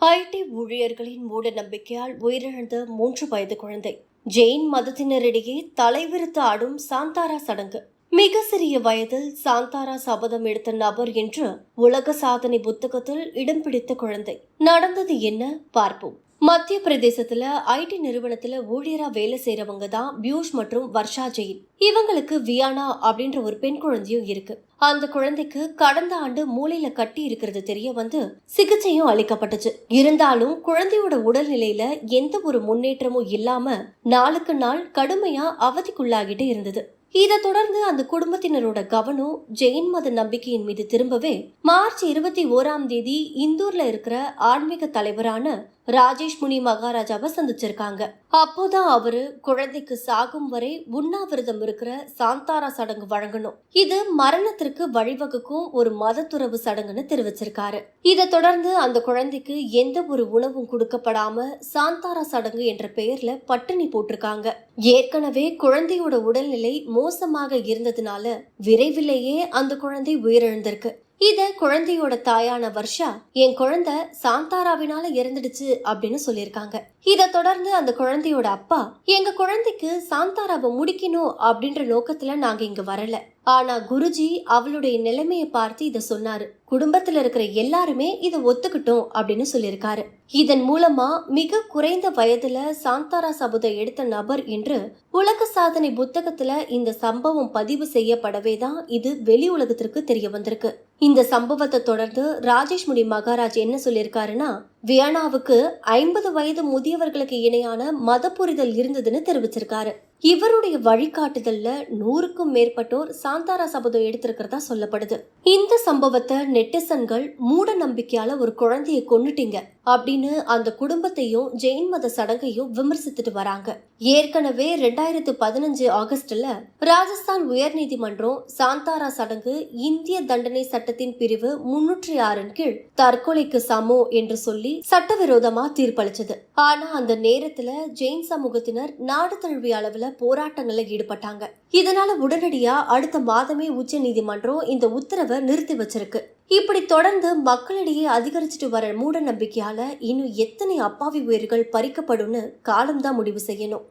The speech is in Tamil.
ஐடி ஊழியர்களின் மூட நம்பிக்கையால் உயிரிழந்த மூன்று வயது குழந்தை. ஜெயின் மதத்தினரிடையே தலைவிரித்து ஆடும் சாந்தாரா சடங்கு. மிக சிறிய வயதில் சாந்தாரா சபதம் எடுத்த நபர் என்று உலக சாதனை புத்தகத்தில் இடம் பிடித்த குழந்தை. நடந்தது என்ன பார்ப்போம். மத்திய பிரதேசத்துல ஐடி நிறுவனத்துல ஊழியரா வேலை செய்யறவங்க தான் பியூஷ் மற்றும் வர்ஷா ஜெயின். இவங்களுக்கு வியானா அப்படின்ற ஒரு பெண் குழந்தையும் இருக்கு. அந்த குழந்தைக்கு கடந்த ஆண்டு மூளையில கட்டி இருக்கிறது தெரிய வந்து சிகிச்சையும் அளிக்கப்பட்டுச்சு. இருந்தாலும் குழந்தையோட உடல்நிலையில எந்த ஒரு முன்னேற்றமும் இல்லாம நாளுக்கு நாள் கடுமையா அவதிக்குள்ளாகிட்டே இருந்தது. இதை தொடர்ந்து அந்த குடும்பத்தினரோட கவனம் ஜெயின் மத நம்பிக்கையின் மீது திரும்பவே மார்ச் இருபத்தி ஓராம் தேதி இந்தூர்ல இருக்கிற ஆன்மீக தலைவரான ராஜேஷ் முனி மகாராஜாவை சந்திச்சிருக்காங்க. அப்போதான் அவரு குழந்தைக்கு சாகும் வரை உண்ணாவிரதம் இருக்கிற சாந்தாரா சடங்கு வழங்கணும். இது மரணத்திற்கு வழிவகுக்கும் ஒரு மதத்துறவு சடங்குன்னு தெரிவிச்சிருக்காரு. இதை தொடர்ந்து அந்த குழந்தைக்கு எந்த ஒரு உணவும் கொடுக்கப்படாம சாந்தாரா சடங்கு என்ற பெயர்ல பட்டினி போட்டிருக்காங்க. ஏற்கனவே குழந்தையோட உடல்நிலை மோசமாக இருந்ததுனால விரைவிலேயே அந்த குழந்தை உயிரிழந்திருக்கு. இத குழந்தையோட தாயான வர்ஷா என் குழந்தை சாந்தாராவினால இறந்துடுச்சு அப்படின்னு சொல்லியிருக்காங்க. இத தொடர்ந்து அந்த குழந்தையோட அப்பா எங்க குழந்தைக்கு சாந்தாராவை முடிக்கணும் அப்படின்ற நோக்கத்துல நாங்க இங்க வரல. ஆனா குருஜி அவளுடைய நிலைமையை பார்த்து இத சொன்னாரு. குடும்பத்தில் இருக்கிற எல்லாருமே இதை ஒத்துக்கிட்டோம் அப்படின்னு சொல்லியிருக்காரு. இதன் மூலமா மிக குறைந்த வயதுல சாந்தாரா சபுதை எடுத்த நபர் என்று உலக சாதனை புத்தகத்துல இந்த சம்பவம் பதிவு செய்யப்படவே தான் இது வெளி உலகத்திற்கு தெரிய வந்திருக்கு. இந்த சம்பவத்தை தொடர்ந்து ராஜேஷ்முடி மகாராஜ் என்ன சொல்லியிருக்காருன்னா வியனாவுக்கு ஐம்பது வயது முதியவர்களுக்கு இணையான மத புரிதல் இருந்ததுன்னு தெரிவிச்சிருக்காரு. இவருடைய வழிகாட்டுதல்ல நூறுக்கும் மேற்பட்டோர் சாந்தாரா சபதம் எடுத்திருக்கிறதா சொல்லப்படுது. இந்த சம்பவத்தை நெட்டிசன்கள் மூட நம்பிக்கையால ஒரு குழந்தையை கொண்டுட்டீங்க அப்படின்னு அந்த குடும்பத்தையும் ஜெயின் மத சடங்கையும் விமர்சித்துட்டு வராங்க. ஏற்கனவே ரெண்டாயிரத்து பதினஞ்சு ஆகஸ்ட்ல ராஜஸ்தான் உயர்நீதிமன்றம் சாந்தாரா சடங்கு இந்திய தண்டனை சட்டத்தின் பிரிவு முன்னூற்றி ஆறின் கீழ் தற்கொலைக்கு சமோ என்று சொல்லி சட்டவிரோதமா தீர்ப்பளிச்சது. ஆனா அந்த நேரத்துல ஜெயின் சமூகத்தினர் நாடு தழுவிய அளவுல போராட்டங்கள்ல ஈடுபட்டாங்க. இதனால உடனடியா அடுத்த மாதமே உச்ச நீதிமன்றம் இந்த உத்தரவை நிறுத்தி வச்சிருக்கு. இப்படி தொடர்ந்து மக்களிடையே அதிகரிச்சுட்டு வர மூட நம்பிக்கையால இன்னும் எத்தனை அப்பாவி உயிர்கள் பறிக்கப்படும்னு காலம்தான் முடிவு செய்யணும்.